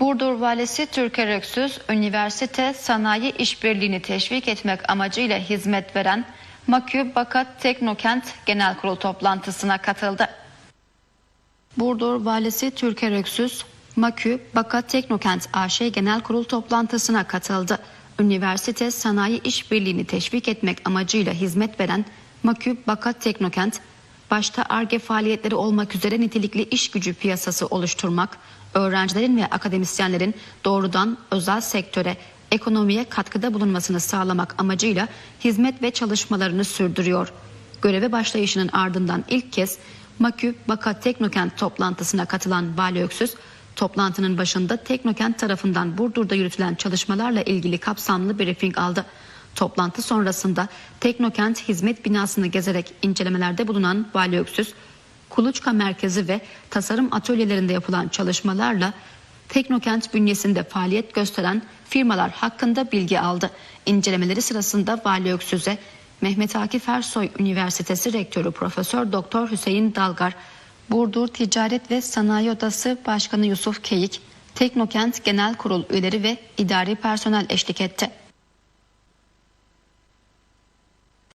Burdur Valisi Türker Öksüz, üniversite sanayi işbirliğini teşvik etmek amacıyla hizmet veren Makü Bakat Teknokent Genel Kurul toplantısına katıldı. Burdur Valisi Türker Öksüz, Makü Bakat Teknokent AŞ Genel Kurul toplantısına katıldı. Üniversite sanayi işbirliğini teşvik etmek amacıyla hizmet veren Makü Bakat Teknokent, başta ARGE faaliyetleri olmak üzere nitelikli iş gücü piyasası oluşturmak, öğrencilerin ve akademisyenlerin doğrudan özel sektöre, ekonomiye katkıda bulunmasını sağlamak amacıyla hizmet ve çalışmalarını sürdürüyor. Göreve başlayışının ardından ilk kez Makü Bakat Teknokent toplantısına katılan Vali Öksüz, toplantının başında Teknokent tarafından Burdur'da yürütülen çalışmalarla ilgili kapsamlı briefing aldı. Toplantı sonrasında Teknokent hizmet binasını gezerek incelemelerde bulunan Vali Öksüz, Kuluçka Merkezi ve tasarım atölyelerinde yapılan çalışmalarla Teknokent bünyesinde faaliyet gösteren firmalar hakkında bilgi aldı. İncelemeleri sırasında Vali Öksüz'e Mehmet Akif Ersoy Üniversitesi Rektörü Profesör Doktor Hüseyin Dalgar, Burdur Ticaret ve Sanayi Odası Başkanı Yusuf Keyik, Teknokent Genel Kurul üyeleri ve idari personel eşlik etti.